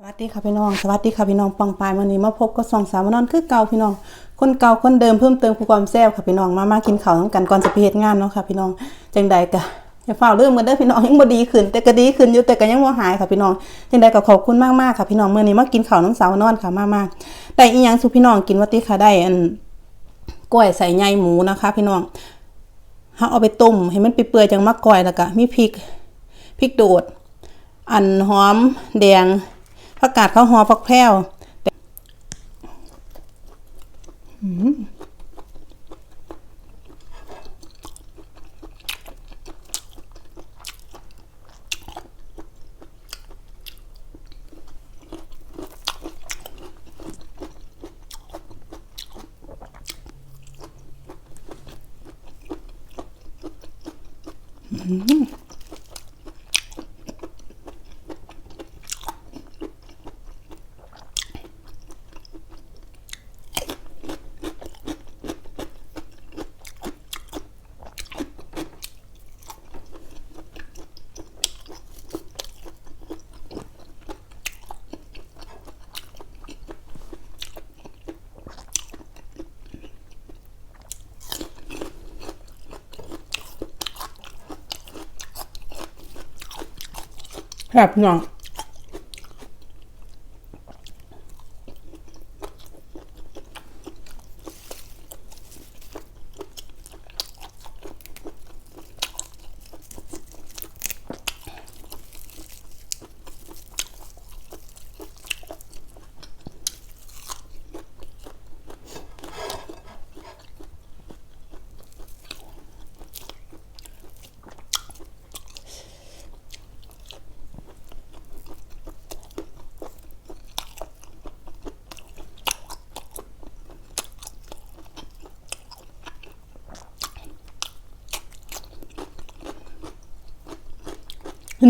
สวัสดีค่ะพี่น้องสวัสดีค่ะพี่น้องปังปายวันนี้มาพบกับสองสามนอนคือเก่าพี่น้อง คนเก่าคนเดิมเพิ่มเติมผู้ความแซ่บค่ะพี่น้องมามากินข้าวน้ำกันก่อนจะไปเฮ็ดงานเนาะค่ะพี่น้องจังใดกะอย่าเฝ้าเรื่องกันเด้อพี่น้องยังบ่ดีขึ้นแต่ก็ดีขึ้นอยู่แต่ก็ยังบ่หายค่ะพี่น้องจังใดก็ขอบคุณมากๆค่ะพี่น้องเมื้อนี้มากินข้าวน้ำสาวนอนค่ะมากๆได้อีหยังสู่พี่น้องกินว่าติค่ะได้อันกล้วยใส่ใยหมูนะคะ พี่น้องเฮาเอาไปต้มให้มันเปื่อยๆจังมะกอยแล้วก็มีพริกพริกโดด อันหอมแดง ผักกาดเขาหอผักแพรวแต่อื แบบพี่น้อง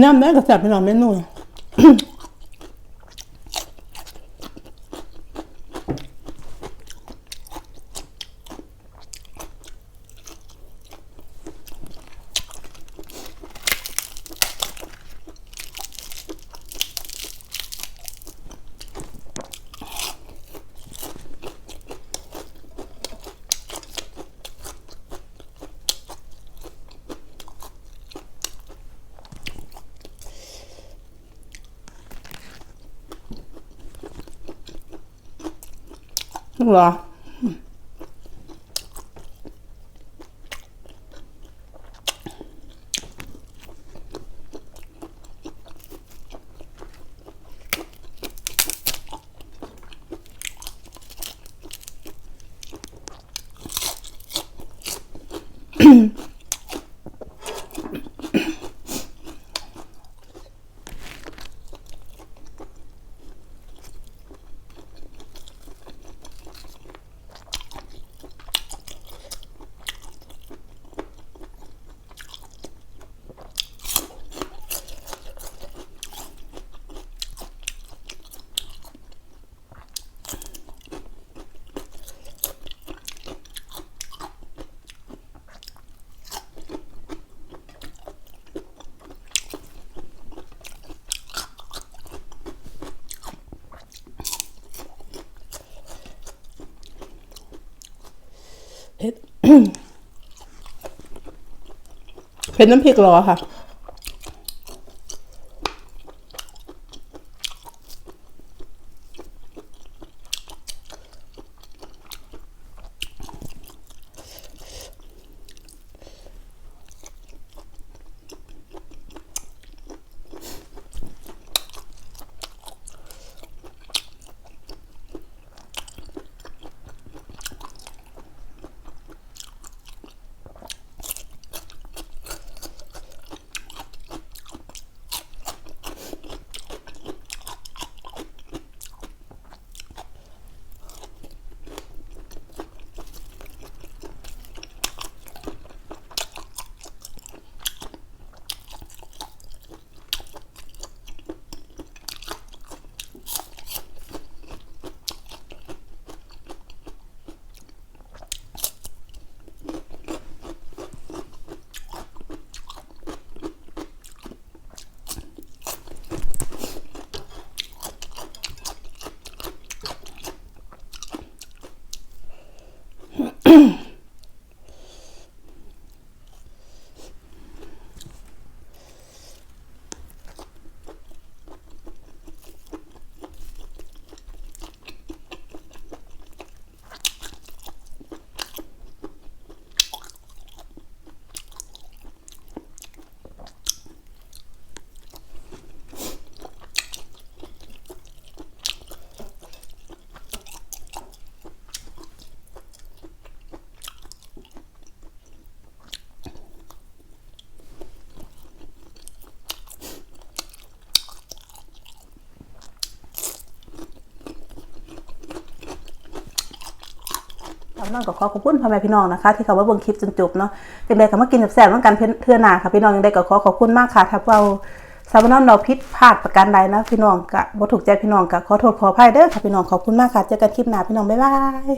น้ำแม่กับแซ่บพี่น้องเมนูเหรอ เป็นน้ำพริกรอค่ะ น้องก็ขอขอบคุณพ่อแม่พี่น้องนะคะ ที่เขามาเบิ่งคลิปจนจบเนาะจังใดก็มากินแซ่บๆน้ำกันเทื่อหน้าค่ะพี่น้องยังไดก็ขอขอบคุณมากค่ะถ้าเราสาวน้องเราพิษพลาดประการใดนะพี่น้องกะบ่ถูกใจพี่น้องกะขอโทษขออภัยเด้อค่ะพี่น้องขอบคุณมากค่ะเจอกันคลิปหน้าพี่น้องบ๊ายบาย